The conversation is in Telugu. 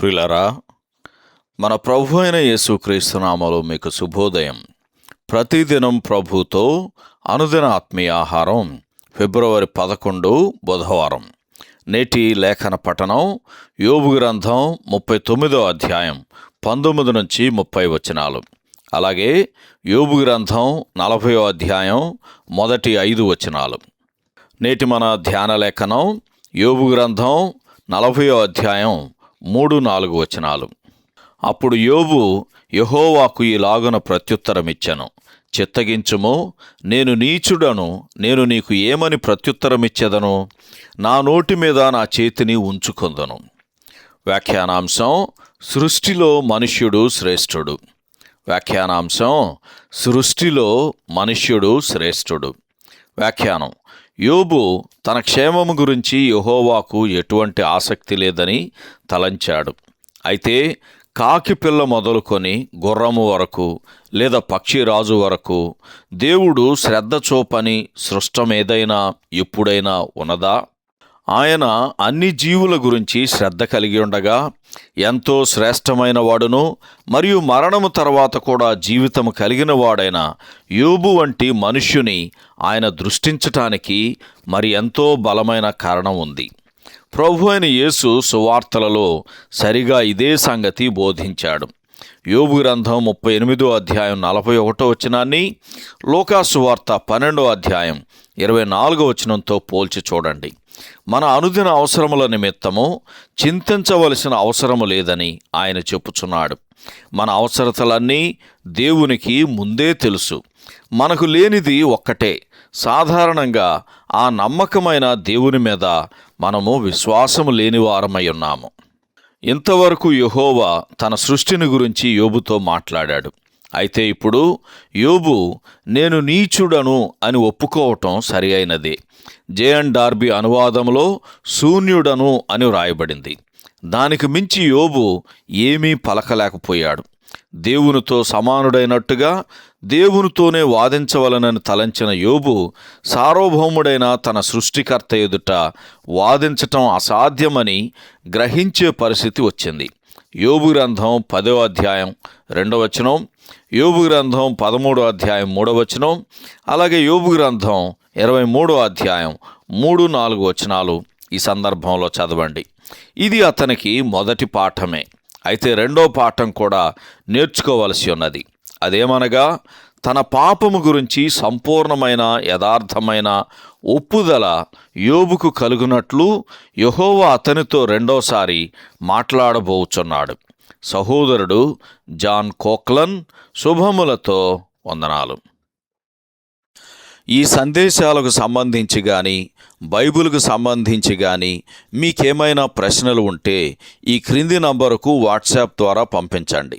ప్రిలరా మన ప్రభు అయిన యేసుక్రీస్తునామలో మీకు శుభోదయం. ప్రతిదినం ప్రభుతో అనుదిన ఆత్మీయ ఆహారం ఫిబ్రవరి పదకొండు బుధవారం. నేటి లేఖన పఠనం యోబు గ్రంథం ముప్పై తొమ్మిదో అధ్యాయం పంతొమ్మిది నుంచి ముప్పై వచనాలు. అలాగే యోబు గ్రంథం నలభయో అధ్యాయం మొదటి ఐదు వచనాలు. నేటి మన ధ్యాన లేఖనం యోబు గ్రంథం నలభయో అధ్యాయం మూడు నాలుగు వచనాలు. అప్పుడు యోబు యహోవాకు ఇలాగున ప్రత్యుత్తరమిచ్చాను. చిత్తగించుము నేను నీచుడను నేను నీకు ఏమని ప్రత్యుత్తరమిచ్చెదను? నా నోటి మీద నా చేతిని ఉంచుకొందను. వ్యాఖ్యానాంశం సృష్టిలో మనుష్యుడు శ్రేష్ఠుడు. వ్యాఖ్యానాంశం సృష్టిలో మనుష్యుడు శ్రేష్ఠుడు. వ్యాఖ్యానం. యోబు తన క్షేమము గురించి యహోవాకు ఎటువంటి ఆసక్తి లేదని తలంచాడు. అయితే కాకి పిల్ల మొదలుకొని గుర్రము వరకు లేదా పక్షిరాజు వరకు దేవుడు శ్రద్ధ చూపని సృష్టమేదైనా ఎప్పుడైనా ఉన్నదా? ఆయన అన్ని జీవుల గురించి శ్రద్ధ కలిగి ఉండగా ఎంతో శ్రేష్టమైన వాడును మరియు మరణము తర్వాత కూడా జీవితము కలిగిన వాడైన యోబు వంటి మనుష్యుని ఆయన దృష్టించటానికి మరి ఎంతో బలమైన కారణం ఉంది. ప్రభు అయిన యేసు సువార్తలలో సరిగా ఇదే సంగతి బోధించాడు. యోబు గ్రంథం ముప్పై ఎనిమిదో అధ్యాయం నలభై ఒకటో వచనాన్ని లోకాసు వార్త పన్నెండో అధ్యాయం ఇరవై నాలుగో వచనంతో పోల్చి చూడండి. మన అనుదిన అవసరముల నిమిత్తము చింతించవలసిన అవసరము లేదని ఆయన చెప్పుచున్నాడు. మన అవసరతలన్నీ దేవునికి ముందే తెలుసు. మనకు లేనిది ఒక్కటే. సాధారణంగా ఆ నమ్మకమైన దేవుని మీద మనము విశ్వాసము లేనివారమై ఉన్నాము. ఇంతవరకు యహోవా తన సృష్టిని గురించి యోబుతో మాట్లాడాడు. అయితే ఇప్పుడు యోబు నేను నీచుడను అని ఒప్పుకోవటం సరి అయినదే జేఎన్ డార్బీ అనువాదంలో శూన్యుడను అని వ్రాయబడింది. దానికి మించి యోబు ఏమీ పలకలేకపోయాడు. దేవునితో సమానుడైనట్టుగా దేవునితోనే వాదించవలనని తలంచిన యోబు సార్వభౌముడైన తన సృష్టికర్త ఎదుట వాదించటం అసాధ్యమని గ్రహించే పరిస్థితి వచ్చింది. యోబు గ్రంథం పదో అధ్యాయం రెండవ వచనం యోబు గ్రంథం పదమూడో అధ్యాయం మూడవ వచనం అలాగే యోబు గ్రంథం ఇరవై మూడో అధ్యాయం మూడు నాలుగు వచనాలు ఈ సందర్భంలో చదవండి. ఇది అతనికి మొదటి పాఠమే. అయితే రెండో పాఠం కూడా నేర్చుకోవలసి ఉన్నది. అదేమనగా తన పాపము గురించి సంపూర్ణమైన యథార్థమైన ఒప్పుదల యోబుకు కలుగునట్లు యహోవా అతనితో రెండోసారి మాట్లాడబోచున్నాడు. సహోదరుడు జాన్ కోక్లన్ శుభములతో వందనాలు. ఈ సందేశాలకు సంబంధించి కానీ బైబిల్కు సంబంధించి కానీ మీకేమైనా ప్రశ్నలు ఉంటే ఈ క్రింది నంబరుకు వాట్సాప్ ద్వారా పంపించండి.